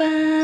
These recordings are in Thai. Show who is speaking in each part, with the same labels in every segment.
Speaker 1: ปา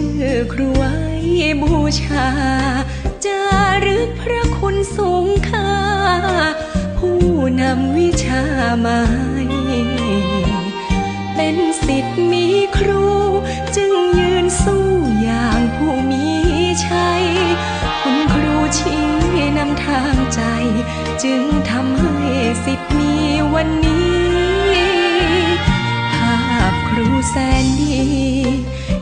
Speaker 1: ชื่อครูไว้บูชาจารึกพระคุณสูงค่า ผู้นำวิชามาให้เป็นสิทธิ์มีครู จึงยืนสู้อย่างผู้มีชัย คุณครูชี้นำทางใจ จึงทำให้สิทธิ์มีวันนี้ ภาพครูแสนดี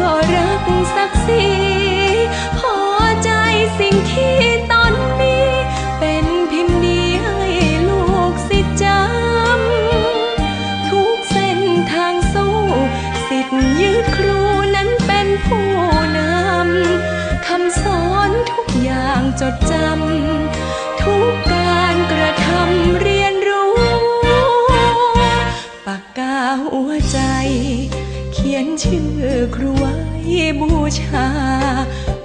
Speaker 1: ก็รักศักดิ์ศรี ชา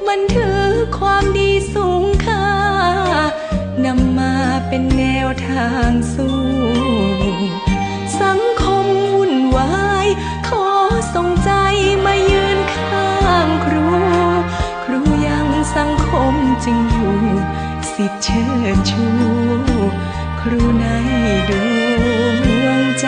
Speaker 1: บันทึกความดีสูงค่านำมาเป็นแนวทางสู้ สังคมวุ่นวาย ขอส่งใจมายืนข้างครู ครูยังสังคมจึงอยู่ สิทธิ์เชิดชู ครูในดวงใจ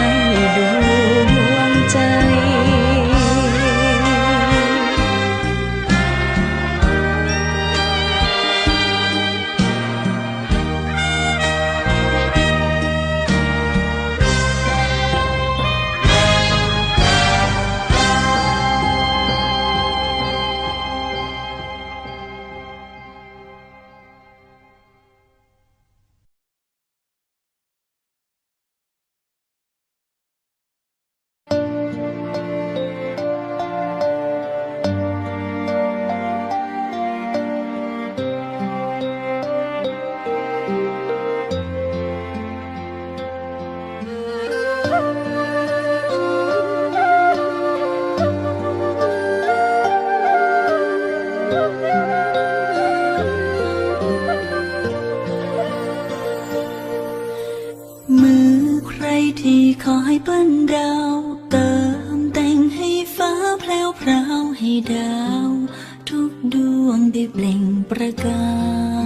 Speaker 2: ที่คอยปั้นดาวเติมแต่งให้ฟ้าแพลวพราวให้ดาว ทุกดวงได้เปล่งประกาย